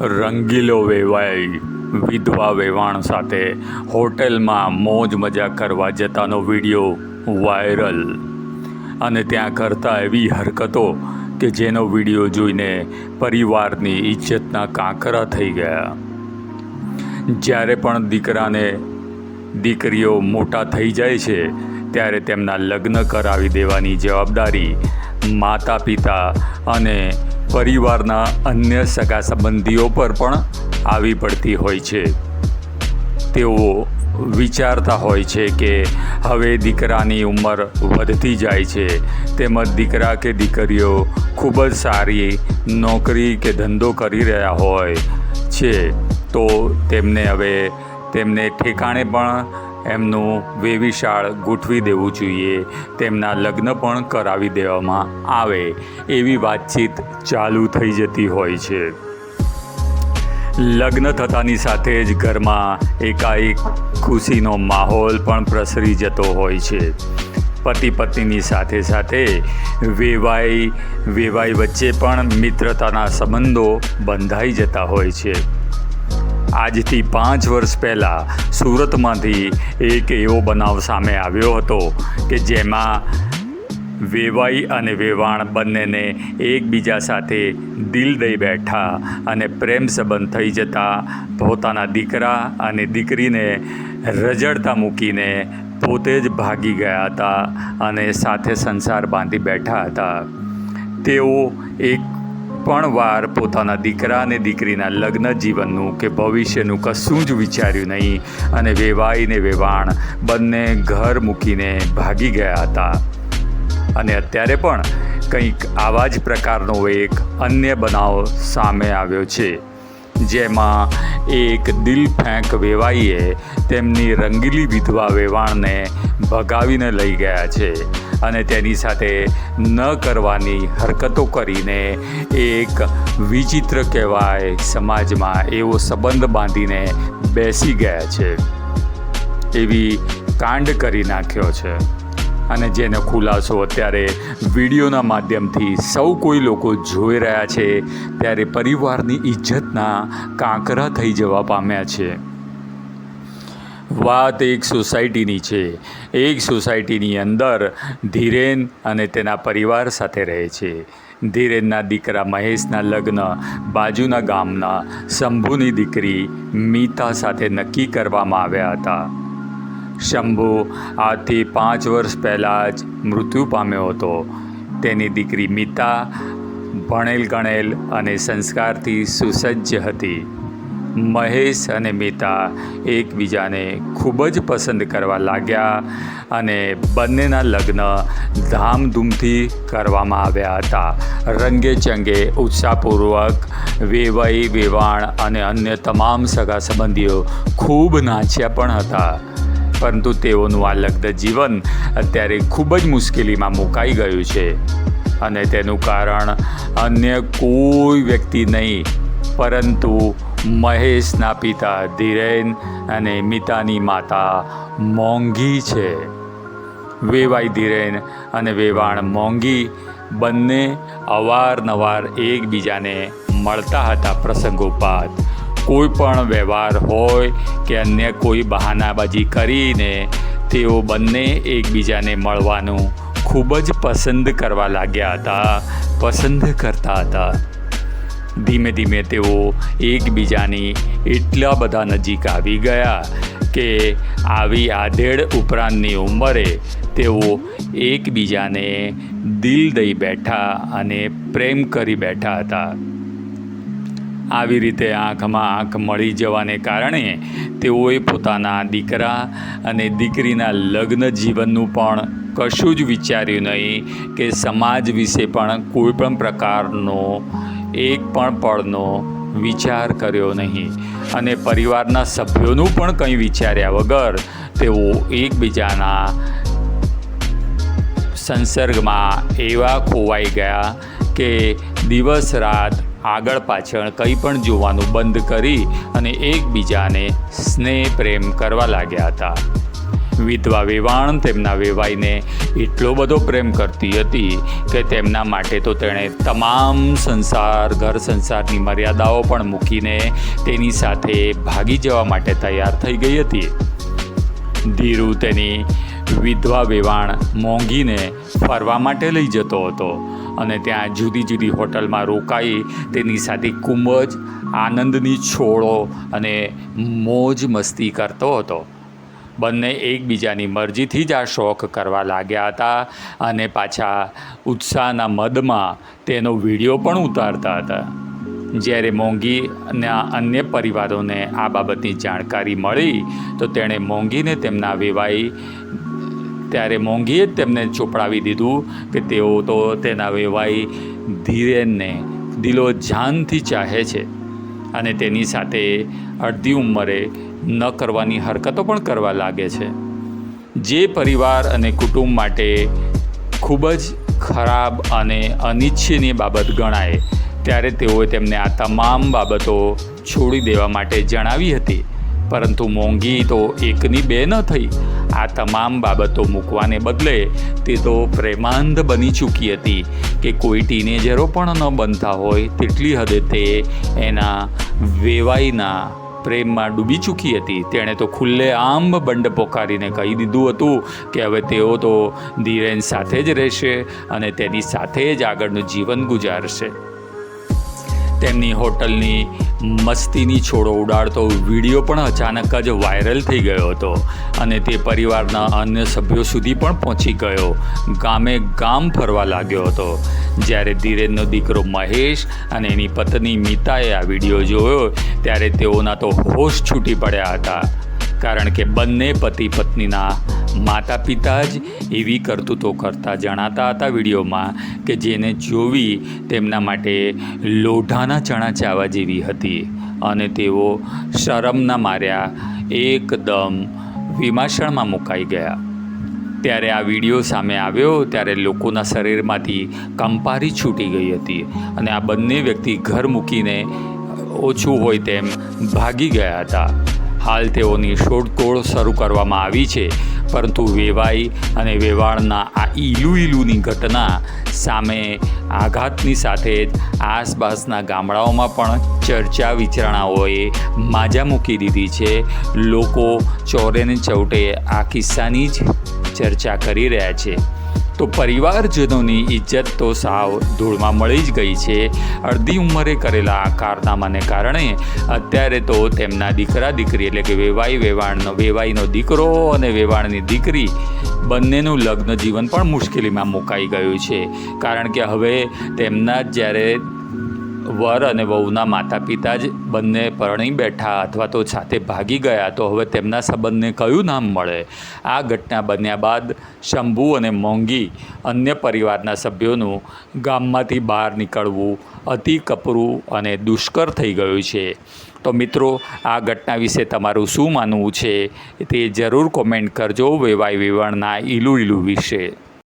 રંગીલો વેવાઈ, વિધવા વેવાણ સાથે હોટેલમાં મોજ મજા કરવા જતાનો વીડિયો વાયરલ. અને ત્યાં કરતા એવી હરકતો કે જેનો વીડિયો જોઈને પરિવારની ઇજ્જતના કાંકરા થઈ ગયા. જ્યારે પણ દીકરાને દીકરીઓ મોટા થઈ જાય છે, ત્યારે તેમના લગ્ન કરાવી દેવાની જવાબદારી માતા પિતા અને પરિવારના અન્ય સગા સંબંધીઓ પર પણ આવી પડતી હોય છે. તેઓ વિચારતા હોય છે કે હવે દીકરાની ઉંમર વધતી જાય છે. તેમજ દીકરા કે દીકરીઓ ખૂબ જ સારી નોકરી કે ધંધો કરી રહ્યા હોય છે. તો તેમને હવે તેમને ઠેકાણે પણ એમનું વેવિશાળ ગોઠવી દેવું જોઈએ, તેમના લગ્ન પણ કરાવી દેવામાં આવે, એવી વાતચીત ચાલુ થઈ જતી હોય છે. લગ્ન થતાની સાથે જ ઘરમાં એકાએક ખુશીનો માહોલ પણ પ્રસરી જતો હોય છે. પતિ પત્નીની સાથે સાથે વેવાઈ વેવાઈ વચ્ચે પણ મિત્રતાના સંબંધો બંધાઈ જતા હોય છે. આજથી પાંચ વર્ષ પહેલાં સુરતમાંથી એક એવો બનાવ સામે આવ્યો હતો કે જેમાં વેવાઈ અને વેવાણ બંનેને એકબીજા સાથે દિલ દઈ બેઠા અને પ્રેમ સંબંધ થઈ જતા પોતાના દીકરા અને દીકરીને રજડતા મૂકીને પોતે જ ભાગી ગયા હતા અને સાથે સંસાર બાંધી બેઠા હતા. તેઓ એક પણ વાર પોતાના દીકરા અને દીકરીના લગ્ન જીવનનું કે ભવિષ્યનું કશું જ વિચાર્યું નહીં. અને વેવાઈને વેવાણ બંને ઘર મૂકીને ભાગી ગયા હતા. અને અત્યારે પણ કંઈક આવા જ પ્રકારનો એક અન્ય બનાવ સામે આવ્યો છે. જેમાં એક દિલ ફેંક વેવાઈએ તેમની રંગીલી વિધવા વેવાણને ભગાવીને લઈ ગયા છે. અને તેની સાથે ન કરવાની હરકતો કરીને એક વિચિત્ર કહેવાય, સમાજમાં એવો સંબંધ બાંધીને બેસી ગયા છે. એવી કાંડ કરી નાખ્યો છે. અને જેનો ખુલાસો અત્યારે વિડીયોના માધ્યમથી સૌ કોઈ લોકો જોઈ રહ્યા છે, ત્યારે પરિવારની ઇજ્જતના કાંકરા થઈ જવા પામ્યા છે. વાત એક સોસાયટીની છે. એક સોસાયટીની અંદર ધીરેન અને તેના પરિવાર સાથે રહે છે. ધીરેનના દીકરા મહેશના લગ્ન, બાજુના ગામના, શંભુની દીકરી મીતા સાથે નક્કી કરવામાં આવ્યા હતા. શંભુ આજથી પાંચ વર્ષ પહેલાં જ મૃત્યુ પામ્યો હતો. તેની દીકરી મીતા ભણેલ ગણેલ અને સંસ્કારથી સુસજ્જ હતી. મહેશ અને મીતા એકબીજાને ખૂબ જ પસંદ કરવા લાગ્યા અને બંનેના લગ્ન ધામધૂમથી કરવામાં આવ્યા હતા. રંગે ચંગે, ઉત્સાહપૂર્વક, વેવાઈ, વેવાણ અને અન્ય તમામ સગા સંબંધીઓ ખૂબ નાચ્યા પણ હતા. પરંતુ તેઓનું આ લગ્ન જીવન અત્યારે ખૂબ જ મુશ્કેલીમાં મુકાઈ ગયું છે અને તેનું કારણ અન્ય કોઈ વ્યક્તિ નહીં, પરંતુ મહેશના પિતા ધીરેન અને મિતાની માતા મોંઘી છે. વેવાઈ ધીરેન અને વેવાણ મોંઘી બંને અવારનવાર એકબીજાને મળતા હતા પ્રસંગોપાત. કોઈ પણ વ્યવહાર હોય કે અન્ય કોઈ બહાનાબાજી કરીને તેઓ બંને એકબીજાને મળવાનું ખૂબ જ પસંદ કરવા લાગ્યા હતા, પસંદ કરતા હતા. ધીમે ધીમે તેઓ એકબીજાની એટલા બધા નજીક આવી ગયા કે આવી આધેડ ઉપરાંતની ઉંમરે તેઓ એકબીજાને દિલ દઈ બેઠા અને પ્રેમ કરી બેઠા હતા. આવી રીતે આંખમાં આંખ મળી જવાને કારણે તેઓએ પોતાના દીકરા અને દીકરીના લગ્ન જીવનનું પણ કશું જ વિચાર્યું નહીં કે સમાજ વિશે પણ કોઈ પણ પ્રકારનો, એક પણ પળનો વિચાર કર્યો નહીં. અને પરિવારના સભ્યોનું પણ કંઈ વિચાર્યા વગર તેઓ એકબીજાના સંસર્ગમાં એવા ખોવાઈ ગયા કે દિવસ રાત આગળ પાછળ કંઈ પણ જોવાનું બંધ કરી અને એકબીજાને સ્નેહ પ્રેમ કરવા લાગ્યા હતા. વિધવા વેવાણ તેમના વેવાઈને એટલો બધો પ્રેમ કરતી હતી કે તેમના માટે તો તેણે તમામ સંસાર, ઘર સંસારની મર્યાદાઓ પણ મૂકીને તેની સાથે ભાગી જવા માટે તૈયાર થઈ ગઈ હતી. ધીરુ તેની વિધવા વેવાણ મોંઘીને ફરવા માટે લઈ જતો હતો અને ત્યાં જુદી જુદી હોટલમાં રોકાઈ તેની સાથે ખૂબ જ આનંદની છોડો અને મોજ મસ્તી કરતો હતો. બંને એકબીજાની મરજીથી જ આ શોખ કરવા લાગ્યા હતા અને પાછા ઉત્સાહના મદમાં તેનો વીડિયો પણ ઉતારતા હતા. જ્યારે મોંઘીના અન્ય પરિવારોને આ બાબતની જાણકારી મળી, તો તેણે મોંઘીને તેમના વેવાઈ, ત્યારે મોંઘીએ તેમને ચોપડાવી દીધું કે તેઓ તો તેના વેવાઈ ધીરેનને દિલો જાનથી ચાહે છે. અને તેની સાથે અડધી ઉંમરે ન કરવાની હરકતો પણ કરવા લાગે છે. જે પરિવાર અને કુટુંબ માટે ખૂબ જ ખરાબ અને અનિચ્છનીય બાબત ગણાય, ત્યારે તેઓએ તેમને આ તમામ બાબતો છોડી દેવા માટે જણાવી હતી. પરંતુ મોંઘી તો એકની બે ન થઈ. આ તમામ બાબતો મૂકવાને બદલે તે તો પ્રેમાંધ બની ચૂકી હતી કે કોઈ ટીનેજરો પણ ન બનતા હોય તેટલી હદે તે એના વેવાઈના પ્રેમમાં ડૂબી ચૂકી હતી. તેણે તો ખુલ્લે આમ બંડ પોકારીને કહી દીધું હતું કે હવે તેઓ તો ધીરેન સાથે જ રહેશે અને તેની સાથે જ આગળનું જીવન ગુજારશે. તેમની હોટલની મસ્તીની છોડો ઉડાડતો વીડિયો પણ અચાનક જ વાયરલ થઈ ગયો હતો અને તે પરિવારના અન્ય સભ્યો સુધી પણ પહોંચી ગયો. ગામે ગામ ફરવા લાગ્યો હતો. જ્યારે ધીરેનનો દીકરો મહેશ અને એની પત્ની મીતાએ આ વીડિયો જોયો, ત્યારે તેઓના તો હોશ છૂટી પડ્યા હતા. કારણ કે બંને પતિ પત્નીના માતા પિતા જ એવી કરતૂતો કરતા જણાતા હતા વિડીયોમાં કે જેને જોવી તેમના માટે લોઢાના ચણા ચાવા જેવી હતી. અને તેઓ શરમના માર્યા, એકદમ વિમાશણમાં મુકાઈ ગયા. ત્યારે આ વીડિયો સામે આવ્યો ત્યારે લોકોના શરીરમાંથી કંપારી છૂટી ગઈ હતી અને આ બંને વ્યક્તિ ઘર મૂકીને ઓછું હોય તેમ ભાગી ગયા હતા. હાલ તેઓની શોધખોળ શરૂ કરવામાં આવી છે પરંતુ વેવાઈ અને વેવાણના આ ઈલું ઈલુની ઘટના સામે આઘાતની સાથે જ આસપાસના ગામડાઓમાં પણ ચર્ચા વિચારણાઓએ માજા મૂકી દીધી છે. લોકો ચોરે ને ચૌટે આ કિસ્સાની જ ચર્ચા કરી રહ્યા છે. તો પરિવારજનોની ઇજ્જત તો સાવ ધૂળમાં મળી જ ગઈ છે. અડધી ઉંમરે કરેલા આ કારનામાને કારણે અત્યારે તો તેમના દીકરા દીકરી એટલે કે વેવાઈ વેવાણનો, વેવાઈનો દીકરો અને વેવાણની દીકરી બંનેનું લગ્ન જીવન પણ મુશ્કેલીમાં મુકાઈ ગયું છે. કારણ કે હવે તેમના જ જ્યારે વર અને વહુના માતા પિતા જ બંને પરણી બેઠા અથવા તો સાથે ભાગી ગયા, તો હવે તેમના સંબંધને કયું નામ મળે? આ ઘટના બન્યા બાદ શંભુ અને મોંઘી અન્ય પરિવારના સભ્યોનું ગામમાંથી બહાર નીકળવું અતિ કપરું અને દુષ્કર થઈ ગયું છે. તો મિત્રો, આ ઘટના વિશે તમારું શું માનવું છે તે જરૂર કોમેન્ટ કરજો વેવાય વેવાણના ઈલું ઈલું વિશે.